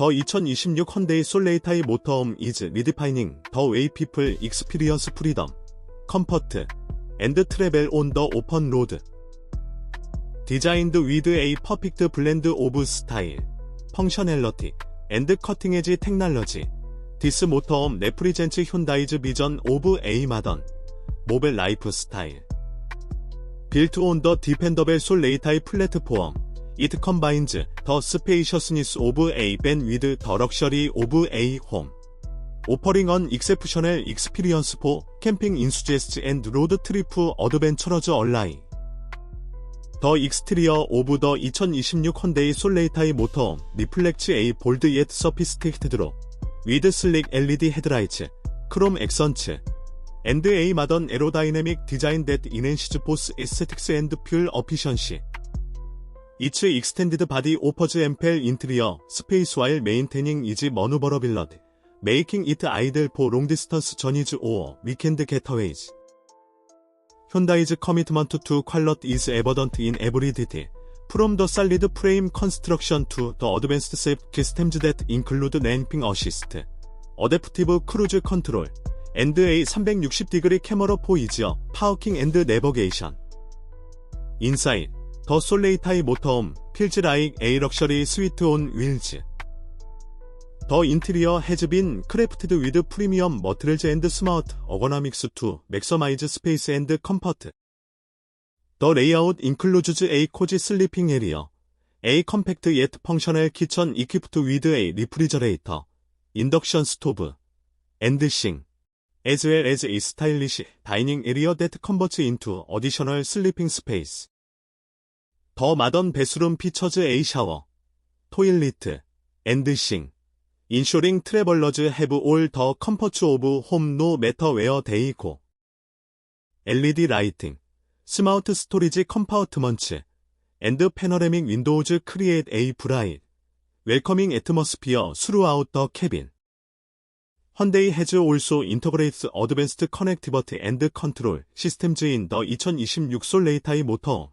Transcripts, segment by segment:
더 2026 헌데이 솔레이타이 모터홈 이즈 리디파이닝 더 웨이 피플 익스피리언스 프리덤 컴퍼트 앤드 트래벨 온 더 오픈 로드. 디자인드 위드 에이 퍼펙트 블렌드 오브 스타일 펑셔널러티 앤드 커팅 에지 테크놀로지 디스 모터홈 레프리젠츠 현다이즈 비전 오브 에이 마던 모벨 라이프 스타일. 빌트 온 더 디펜더벨 솔레이타이 플랫폼 It combines the spaciousness of a van with the luxury of a home. Offering an exceptional experience for camping enthusiasts and road trip adventurers alike. The exterior of the 2026 Hyundai Soleil motor reflects a bold yet sophisticated look, with sleek LED headlights, chrome accents, and a efficiency. Its extended body offers ample interior space while maintaining easy maneuverability, making it ideal for long-distance journeys or weekend getaways. Hyundai's commitment to quality is evident in every detail, from the solid frame construction to the advanced safety systems that include ramping assist, adaptive cruise control, and a 360-degree camera for easier parking and navigation. Inside, 더 솔레이타이 모터홈 필즈 라익 A 럭셔리 스위트 온 윌즈. 더 인테리어 해즈빈 크래프티드 위드 프리미엄 머트릴즈 앤드 스마트 어거나믹스 투 맥서마이즈 스페이스 앤드 컴퍼트. 더 레이아웃 인클루즈즈 A 코지 슬리핑 에리어. A 컴팩트 예트 펑셔널 키천 이퀴프트 위드 A 리프리저레이터. 인덕션 스토브. 앤드싱. As well as a stylish dining area that converts into additional sleeping space. 더 마던 베스룸 피처즈 A 샤워, 토일리트, 엔드싱, 인쇼링 트래벌러즈 해브 올 더 컴퍼츠 오브 홈 노 매터 웨어 데이고, LED 라이팅, 스마트 스토리지 컴파우트먼츠, 앤드 패너레믹 윈도우즈 크리에이트 A 브라이트, 웰커밍 애트머스피어 수루아웃 더 캐빈. 헌데이 해즈 올소 인터그레이트 어드밴스드 커넥티버트 앤드 컨트롤 시스템즈인 더 2026 솔레이타이 모터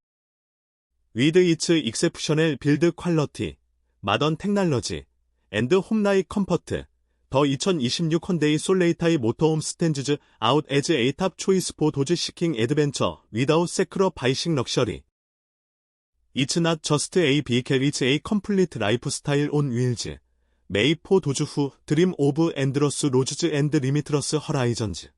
위드 이츠 익셉셔널 빌드 퀄러티, 마던 테크놀로지, 앤드 홈라이 컴퍼트, 더 2026 헌데이 솔레이타이 모터홈 스탠즈즈 아웃 에즈 에이탑 초이스 포 도즈 시킹 애드벤처 위다웃 세크러 바이싱 럭셔리. It's not just a vehicle, it's a complete lifestyle on wheels. 메이 포 도주 후 드림 오브 엔드러스 로즈즈 앤드 리미트러스 허라이전즈.